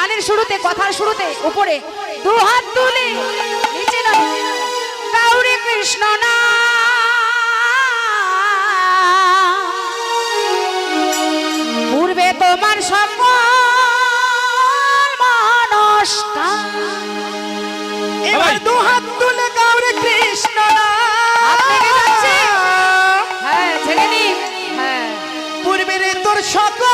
গানের শুরুতে, কথার শুরুতে, উপরে। দু হাত তুলে, নিচে নামে। গৌরী কৃষ্ণ না। পূর্বে তোমার সকল মনস্কার এবার দু হাত তুলে গৌরী কৃষ্ণ যাচ্ছে। হ্যাঁ ছেড়ে নিন হ্যাঁ। পূর্বের তোর সকল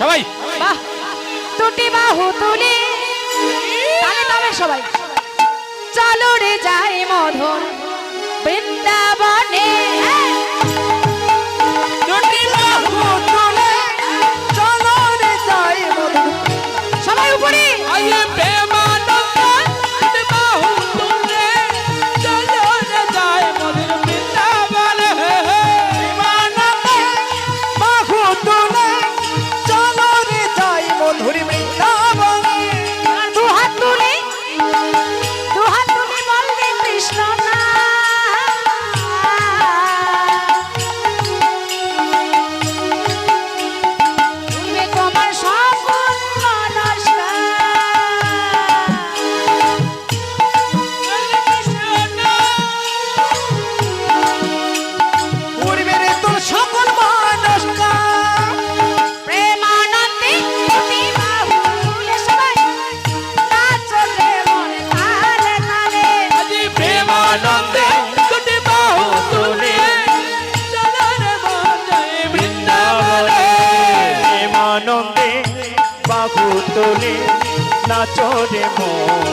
সবাই। বাহ দুটি বাহু তুলি। তালে তবে সবাই। চলো রে যাই মধুর বৃন্দাবনে। প্রেমানন্দে বাহু তোলে নাচো রে মন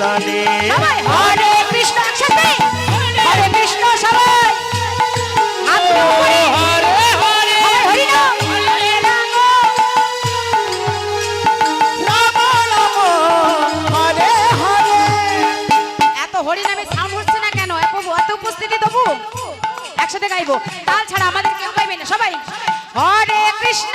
তালে। হরে কৃষ্ণ একসাথে হরে কৃষ্ণ সবাই। একসাথে গাইবো। তাল ছাড়া আমাদের কেউ গাইবে না। সবাই। হরে কৃষ্ণ।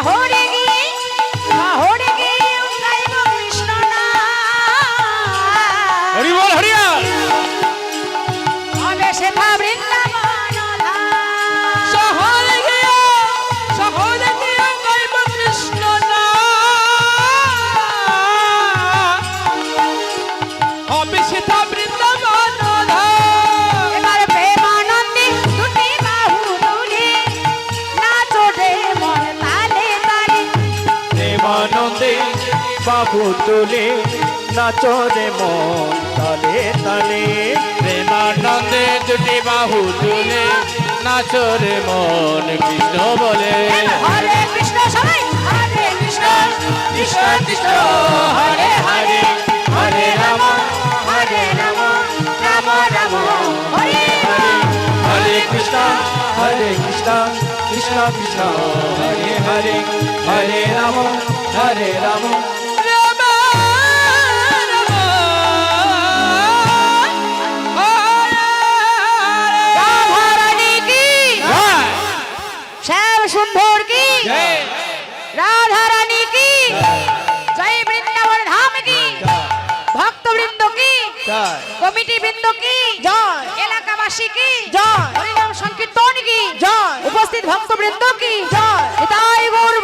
শহরে বাহু তুলে নাচো রে মন তালে তালে। প্রেমানন্দে দুটি বাহু তুলে নাচরে মন কৃষ্ণ বলে। হরে কৃষ্ণ সবাই হরে কৃষ্ণ। কৃষ্ণ কৃষ্ণ হরে হরে। হরে রাম হরে রাম রাম রাম হরে হরে। হরে কৃষ্ণ হরে কৃষ্ণ কৃষ্ণ কৃষ্ণ হরে হরে। হরে রাম হরে রাম রাধারানী কি? জয় বৃন্দাবন ধাম কি? ভক্তবৃন্দ কি? কমিটি বৃন্দ কি? জয়। এলাকাবাসী কি? জয়। হরিনাম সংকীর্তন কি? জয়। উপস্থিত ভক্তবৃন্দ কি? জয়। গৌর